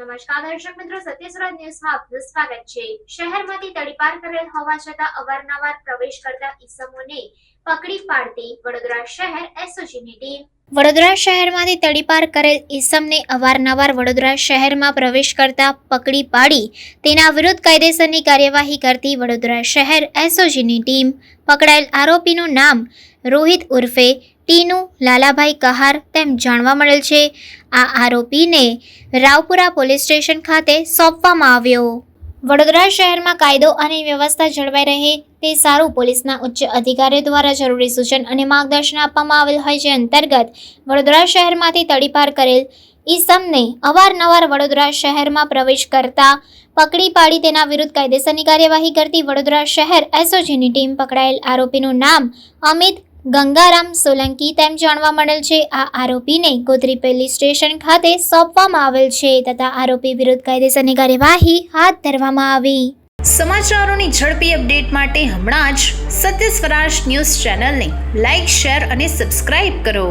નમસ્કાર, દર્શક મિત્રો, સત્યસુરત ન્યૂઝમાં આપનું સ્વાગત છે. શહેરમાંથી તડીપાર કરેલ હોવા છતાં અવારનવાર પ્રવેશ કરતા ઈસમોને પકડી પાડતી વડોદરા શહેર એસઓજીની ટીમ. વડોદરા શહેરમાંથી તડીપાર કરેલ ઈસમને અવારનવાર વડોદરા શહેરમાં પ્રવેશ કરતા પકડી પાડી તેના વિરુદ્ધ કાયદેસરની કાર્યવાહી કરતી વડોદરા શહેર એસઓજીની ટીમ. પકડાયેલ આરોપીનું નામ રોહિત ઉર્ફે ટીનુ લાલાભાઈ કહાર તેમ જાણવા મળેલ છે. આ આરોપીને રાવપુરા પોલીસ સ્ટેશન ખાતે સોંપવામાં આવ્યો. વડોદરા શહેરમાં કાયદો અને વ્યવસ્થા જળવાઈ રહે તે સારું પોલીસના ઉચ્ચ અધિકારીઓ દ્વારા જરૂરી સૂચન અને માર્ગદર્શન આપવામાં આવેલ હોય જે અંતર્ગત વડોદરા શહેરમાંથી તડીપાર કરેલ ઈસમને અવારનવાર વડોદરા શહેરમાં પ્રવેશ કરતા પકડી પાડી તેના વિરુદ્ધ કાયદેસરની કાર્યવાહી કરતી વડોદરા શહેર એસઓજીની ટીમ પકડાયેલ આરોપીનું નામ અમિત ગંગારામ સોલંકી તેમ જાણવા મળેલ છે. આ આરોપીને ગોધરી પોલીસ સ્ટેશન ખાતે સોંપવામાં આવેલ છે તથા આરોપી વિરુદ્ધ કાયદેસરની કાર્યવાહી હાથ ધરવામાં આવી. સમાચારોની ઝડપી અપડેટ માટે હમણાં જ સત્ય સ્વરાજ ન્યૂઝ ચેનલને લાઇક શેર અને સબસ્ક્રાઇબ કરો.